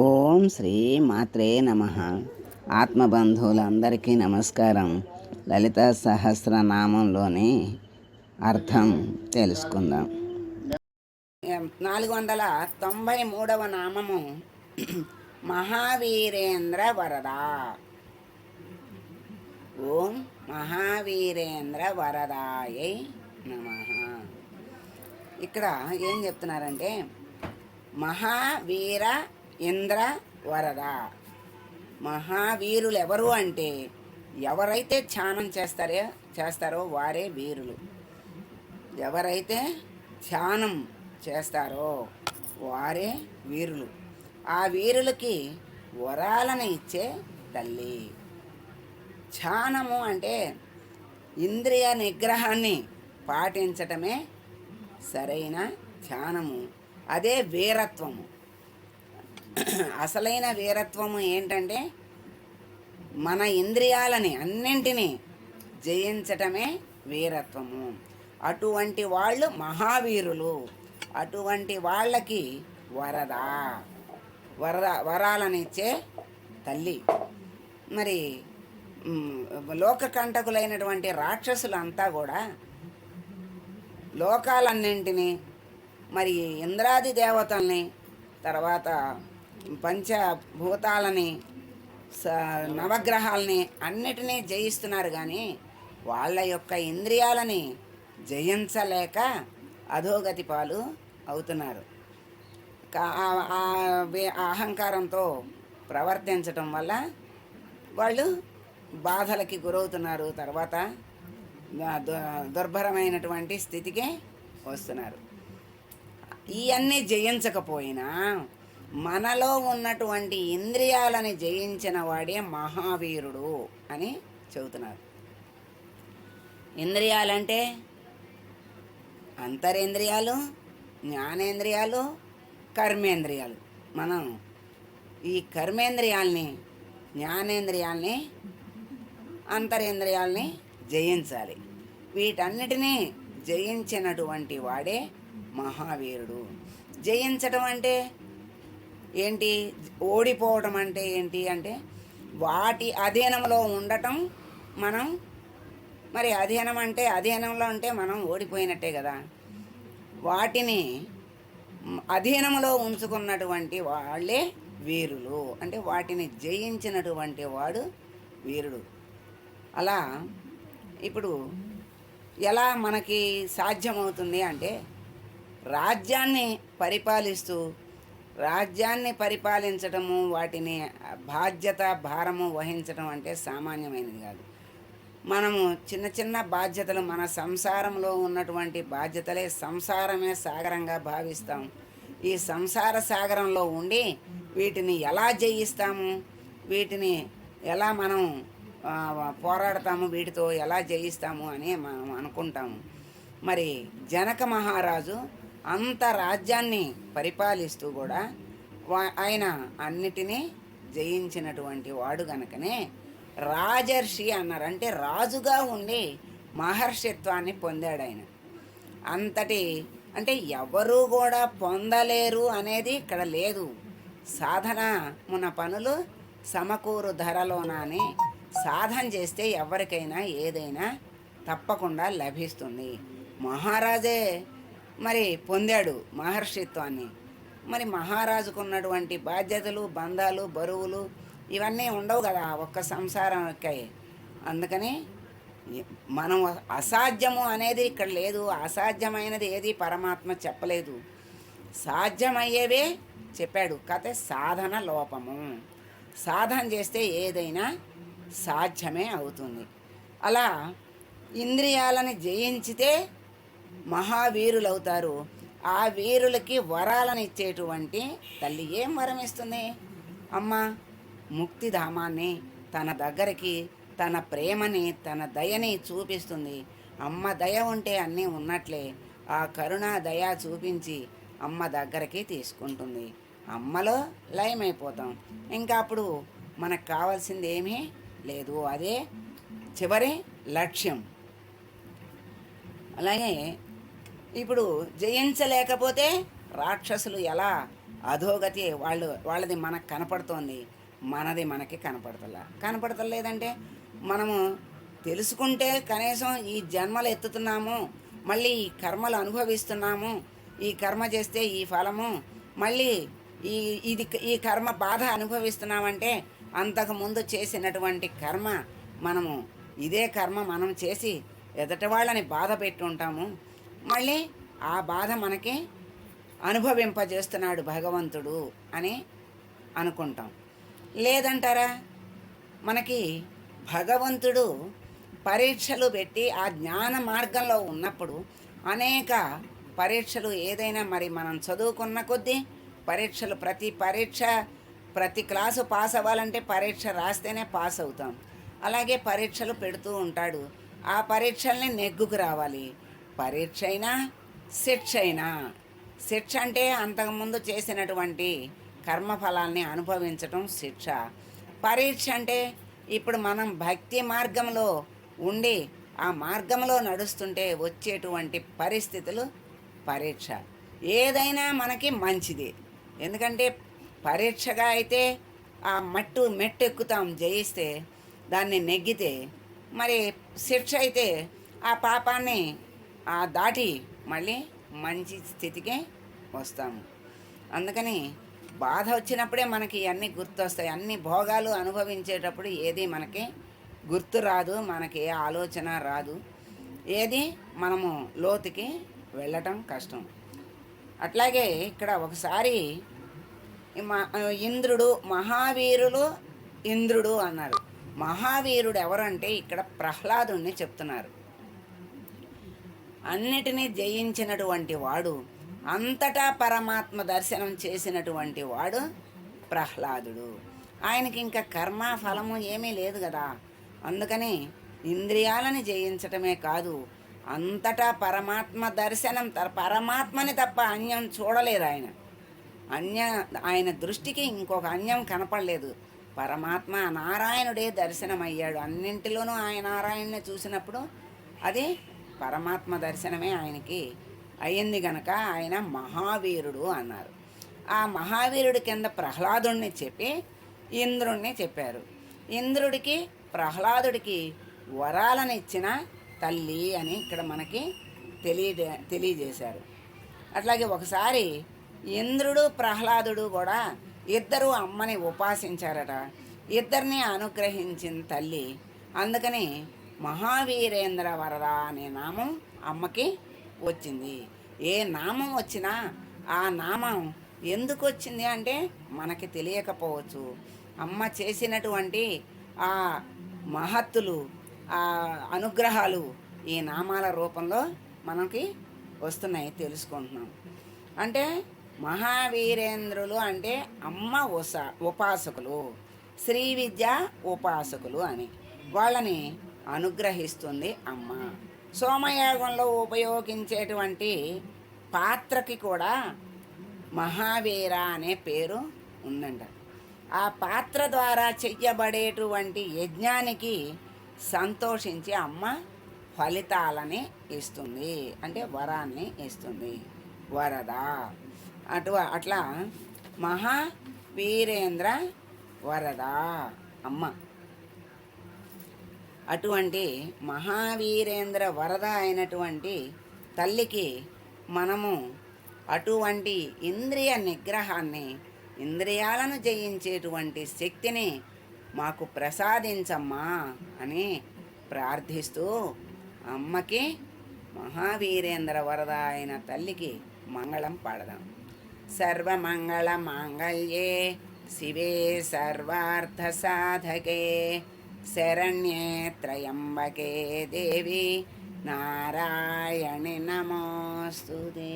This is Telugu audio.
ఓం శ్రీ మాత్రే నమ. ఆత్మబంధువులందరికీ నమస్కారం. లలిత సహస్రనామంలోని అర్థం తెలుసుకుందాం. నాలుగు వందల తొంభై మూడవ నామము మహావీరేంద్ర వరద. ఓం మహావీరేంద్ర వరదాయై నమ. ఇక్కడ ఏం చెప్తున్నారంటే మహావీర ఇంద్ర వరద. మహావీరులు ఎవరు అంటే ఎవరైతే ధ్యానం చేస్తారో చేస్తారో వారే వీరులు. ఎవరైతే ధ్యానం చేస్తారో వారే వీరులు. ఆ వీరులకి వరాలను ఇచ్చే తల్లి. ధ్యానము అంటే ఇంద్రియ నిగ్రహాన్ని పాటించటమే సరైన ధ్యానము. అదే వీరత్వము. అసలైన వీరత్వము ఏంటంటే మన ఇంద్రియాలని అన్నింటినీ జయించటమే వీరత్వము. అటువంటి వాళ్ళు మహావీరులు. అటువంటి వాళ్ళకి వరద. వరద వరాలనిచ్చే తల్లి. మరి లోకకంటకులైనటువంటి రాక్షసులంతా కూడా లోకాలన్నింటినీ మరి ఇంద్రాది దేవతల్ని తర్వాత పంచభూతాలని స నవగ్రహాలని అన్నిటినీ జయిస్తున్నారు కానీ వాళ్ళ యొక్క ఇంద్రియాలని జయించలేక అధోగతి పాలు అవుతున్నారు. అహంకారంతో ప్రవర్తించటం వల్ల వాళ్ళు బాధలకి గురవుతున్నారు. తర్వాత దు- దుర్భరమైనటువంటి స్థితికి వస్తున్నారు. ఇవన్నీ జయించకపోయినా మనలో ఉన్నటువంటి ఇంద్రియాలని జయించిన వాడే మహావీరుడు అని చెబుతున్నారు. ఇంద్రియాలంటే అంతరేంద్రియాలు జ్ఞానేంద్రియాలు కర్మేంద్రియాలు. మనం ఈ కర్మేంద్రియాల్ని జ్ఞానేంద్రియాల్ని అంతరేంద్రియాల్ని జయించాలి. వీటన్నిటినీ జయించినటువంటి వాడే మహావీరుడు. జయించడం అంటే ఏంటి? ఓడిపోవడం అంటే ఏంటి? అంటే వాటి అధీనంలో ఉండటం మనం మరి అధీనం అంటే అధీనంలో ఉంటే మనం ఓడిపోయినట్టే కదా. వాటిని అధీనంలో ఉంచుకున్నటువంటి వాళ్ళే వీరులు. అంటే వాటిని జయించినటువంటి వాడు వీరుడు. అలా ఇప్పుడు ఎలా మనకి సాధ్యమవుతుంది అంటే రాజ్యాన్ని పరిపాలిస్తూ రాజ్యాన్ని పరిపాలించటము వాటిని బాధ్యత భారము వహించడం అంటే సామాన్యమైనది కాదు. మనము చిన్న చిన్న బాధ్యతలు మన సంసారంలో ఉన్నటువంటి బాధ్యతలే సంసారమే సాగరంగా భావిస్తాం. ఈ సంసార సాగరంలో ఉండి వీటిని ఎలా జయిస్తాము వీటిని ఎలా మనం పోరాడతాము వీటితో ఎలా జయిస్తాము అని మనం అనుకుంటాము. మరి జనక మహారాజు అంత రాజ్యాన్ని పరిపాలిస్తూ కూడా ఆయన అన్నిటినీ జయించినటువంటి వాడు గనకనే రాజర్షి అన్నారు. అంటే రాజుగా ఉండి మహర్షిత్వాన్ని పొందాడు ఆయన. అంతటి అంటే ఎవరు కూడా పొందలేరు అనేది ఇక్కడ లేదు. సాధన మున పనులు సమకూరు ధరలోనని సాధన చేస్తే ఎవరికైనా ఏదైనా తప్పకుండా లభిస్తుంది. మహారాజే మరి పొందాడు మహర్షిత్వాన్ని. మరి మహారాజుకు ఉన్నటువంటి బాధ్యతలు బంధాలు బరువులు ఇవన్నీ ఉండవు కదా ఒక్క సంసారంకై అందుకని మనం అసాధ్యము అనేది ఇక్కడ లేదు. అసాధ్యమైనది ఏది పరమాత్మ చెప్పలేదు. సాధ్యమయ్యేవే చెప్పాడు. కథ సాధన లోపము. సాధన చేస్తే ఏదైనా సాధ్యమే అవుతుంది. అలా ఇంద్రియాలని జయించితే మహావీరులవుతారు. ఆ వీరులకి వరాలను ఇచ్చేటువంటి తల్లి ఏం వరం ఇస్తుంది? అమ్మ ముక్తిధామాన్ని తన దగ్గరికి తన ప్రేమని తన దయని చూపిస్తుంది. అమ్మ దయ ఉంటే అన్నీ ఉన్నట్లే. ఆ కరుణ దయ చూపించి అమ్మ దగ్గరికి తీసుకుంటుంది. అమ్మలో లయమైపోతాం. ఇంకా అప్పుడు మనకు కావాల్సింది ఏమీ లేదు. అదే చివరి లక్ష్యం. అలాగే ఇప్పుడు జయించలేకపోతే రాక్షసులు ఎలా? అధోగతి వాళ్ళు వాళ్ళది మనకు కనపడుతోంది. మనది మనకి కనపడతలా? కనపడతలేదంటే మనము తెలుసుకుంటే కనీసం ఈ జన్మలు ఎత్తుతున్నాము మళ్ళీ ఈ కర్మలు అనుభవిస్తున్నాము ఈ కర్మ చేస్తే ఈ ఫలము మళ్ళీ ఈ ఇది ఈ కర్మ బాధ అనుభవిస్తున్నామంటే అంతకుముందు చేసినటువంటి కర్మ మనము ఇదే కర్మ మనం చేసి ఎదటి వాళ్ళని బాధ పెట్టి ఉంటాము. మళ్ళీ ఆ బాధ మనకి అనుభవింపజేస్తున్నాడు భగవంతుడు అని అనుకుంటాం. లేదంటారా? మనకి భగవంతుడు పరీక్షలు పెట్టి ఆ జ్ఞాన మార్గంలో ఉన్నప్పుడు అనేక పరీక్షలు ఏదైనా మరి మనం చదువుకున్న కొద్దీ పరీక్షలు ప్రతి పరీక్ష ప్రతి క్లాసు పాస్ అవ్వాలంటే పరీక్ష రాస్తేనే పాస్ అవుతాం. అలాగే పరీక్షలు పెడుతూ ఉంటాడు. ఆ పరీక్షల్ని నెగ్గుకు రావాలి. పరీక్ష అయినా శిక్ష అయినా శిక్ష అంటే అంతకుముందు చేసినటువంటి కర్మఫలాల్ని అనుభవించటం శిక్ష. పరీక్ష అంటే ఇప్పుడు మనం భక్తి మార్గంలో ఉండి ఆ మార్గంలో నడుస్తుంటే వచ్చేటువంటి పరిస్థితులు పరీక్ష. ఏదైనా మనకి మంచిది. ఎందుకంటే పరీక్షగా అయితే ఆ మట్టు మెట్టు ఎక్కుతాం జయిస్తే దాన్ని నెగ్గితే మరి శిక్ష అయితే ఆ పాపాన్ని ఆ దాటి మళ్ళీ మంచి స్థితికి వస్తాము. అందుకని బాధ వచ్చినప్పుడే మనకి అన్నీ గుర్తొస్తాయి. అన్ని భోగాలు అనుభవించేటప్పుడు ఏది మనకి గుర్తు రాదు మనకి ఏ ఆలోచన రాదు. ఏది మనము లోతుకి వెళ్ళటం కష్టం. అట్లాగే ఇక్కడ ఒకసారి ఇంద్రుడు మహావీరులు ఇంద్రుడు అన్నారు. మహావీరుడు ఎవరంటే ఇక్కడ ప్రహ్లాదుని చెప్తున్నారు. అన్నిటినీ జయించినటువంటి వాడు అంతటా పరమాత్మ దర్శనం చేసినటువంటి వాడు ప్రహ్లాదుడు. ఆయనకి ఇంకా కర్మ ఫలము ఏమీ లేదు కదా. అందుకని ఇంద్రియాలని జయించటమే కాదు అంతటా పరమాత్మ దర్శనం త- పరమాత్మని తప్ప అన్యం చూడలేదు ఆయన. అన్య ఆయన దృష్టికి ఇంకొక అన్యం కనపడలేదు. పరమాత్మ నారాయణుడే దర్శనమయ్యాడు. అన్నింటిలోనూ ఆయన నారాయణ్ణి చూసినప్పుడు అది పరమాత్మ దర్శనమే ఆయనకి అయ్యింది గనక ఆయన మహావీరుడు అన్నారు. ఆ మహావీరుడి కింద ప్రహ్లాదుడిని చెప్పి ఇంద్రుణ్ణి చెప్పారు. ఇంద్రుడికి ప్రహ్లాదుడికి వరాలను ఇచ్చిన తల్లి అని ఇక్కడ మనకి తెలియజే తెలియజేశారు. అట్లాగే ఒకసారి ఇంద్రుడు ప్రహ్లాదుడు కూడా ఇద్దరు అమ్మని ఉపాసించారట. ఇద్దరిని అనుగ్రహించిన తల్లి. అందుకని మహావీరేంద్ర వరద అనే నామం అమ్మకి వచ్చింది. ఏ నామం వచ్చినా ఆ నామం ఎందుకు వచ్చింది అంటే మనకి తెలియకపోవచ్చు. అమ్మ చేసినటువంటి ఆ మహత్తులు ఆ అనుగ్రహాలు ఈ నామాల రూపంలో మనకి వస్తున్నాయి తెలుసుకుంటున్నాం. అంటే మహావీరేంద్రులు అంటే అమ్మ ఉస ఉపాసకులు శ్రీ విద్య ఉపాసకులు అని. వాళ్ళని అనుగ్రహిస్తుంది అమ్మ. సోమయాగంలో ఉపయోగించేటువంటి పాత్రకి కూడా మహావీర అనే పేరు ఉందంట. ఆ పాత్ర ద్వారా చెయ్యబడేటువంటి యజ్ఞానికి సంతోషించి అమ్మ ఫలితాలని ఇస్తుంది. అంటే వరాన్ని ఇస్తుంది. వరద. అటు అట్లా మహా వీరేంద్ర వరద అమ్మ. అటువంటి మహావీరేంద్ర వరద అయినటువంటి తల్లికి మనము అటువంటి ఇంద్రియ నిగ్రహాన్ని ఇంద్రియాలను జయించేటువంటి శక్తిని మాకు ప్రసాదించమ్మా అని ప్రార్థిస్తూ అమ్మకి మహావీరేంద్ర వరద అయిన తల్లికి మంగళం పాడదాం. సర్వమంగళ మాంగళ్యే శివే సర్వార్థ సాధకే. శరణ్యే త్రయంబకే దేవి నారాయణి నమోస్తుదే